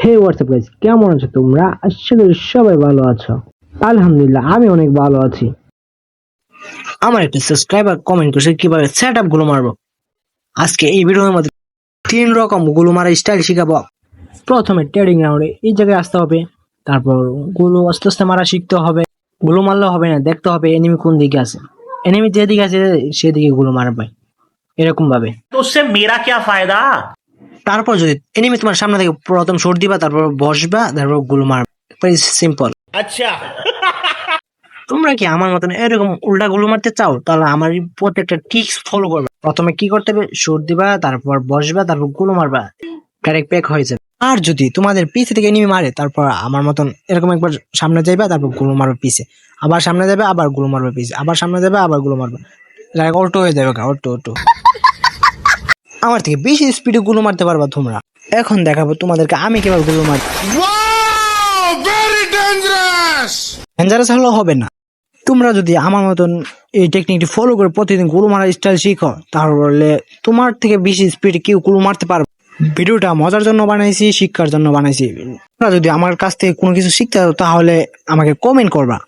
হে WhatsApp guys কেমন আছো তোমরা? আশা করি সবাই ভালো আছো। আলহামদুলিল্লাহ, আমি অনেক ভালো আছি। আমার একটা সাবস্ক্রাইবার কমেন্ট করছে, কীভাবে সেট আপগুলো মারবো? আজকে এই ভিডিওর মধ্যে তিন রকমগুলো মারার স্টাইল শিখাবো। প্রথমে ট্রেডিং রাউন্ডে এই জায়গায় আসতে হবে। তারপরগুলো আস্তে আস্তে মারা শিখতে হবে। গুলো মারলে হবে না, দেখতে হবে এনিমি কোন দিকে আছে। এনিমি যেদিকে আছে, সেদিকে গুলো মারবে। এরকম ভাবে তো সে মেরা কে ফায়দা? তারপর যদি এনিমি তোমার সামনে থেকে প্রথম শোট দিবা তারপর বসবা তারপরগুলো মারবা। সিম্পল আচ্ছা। তোমরা কি আমার মতন এরকম উল্টা গুলো মারতে চাও? তাহলে আমার প্রত্যেকটা ট্রিক্স ফলো করবে। প্রথমে কি করতে হবে? শোট দিবা তারপর বসবা তারপরগুলো মারবা। ডাইরেক্ট প্যাক হয়ে যাবে। আর যদি তোমাদের পিছে থেকে এনিমি মারে তারপর আমার মতন এরকম একবার সামনে যাইবা তারপরগুলো মারবে পিছে আবার সামনে যাবে আবারগুলো মারবে পিছে আবার সামনে যাবে আবারগুলো মারবে। ডাইরেক্ট অটো হয়ে যাবে অটো অটো আমার থেকে বেশি স্পিডে গুলো মারতে পারবা তোমরা। এখন দেখাবো তোমাদেরকে আমি কীভাবে গুলো মারি! ডেঞ্জারাস হলেও হবে না। তোমরা যদি আমার মতন এই টেকনিকটি ফলো করে প্রতিদিনগুলো মারার স্টাইল শিখো তাহলে তোমার থেকে বেশি স্পিডে কেউ গুলো মারতে পারবে। ভিডিওটা মজার জন্য বানাইছি শিক্ষার জন্য বানাইছি। তোমরা যদি আমার কাছ থেকে কোনো কিছু শিখতে তাহলে আমাকে কমেন্ট করবা।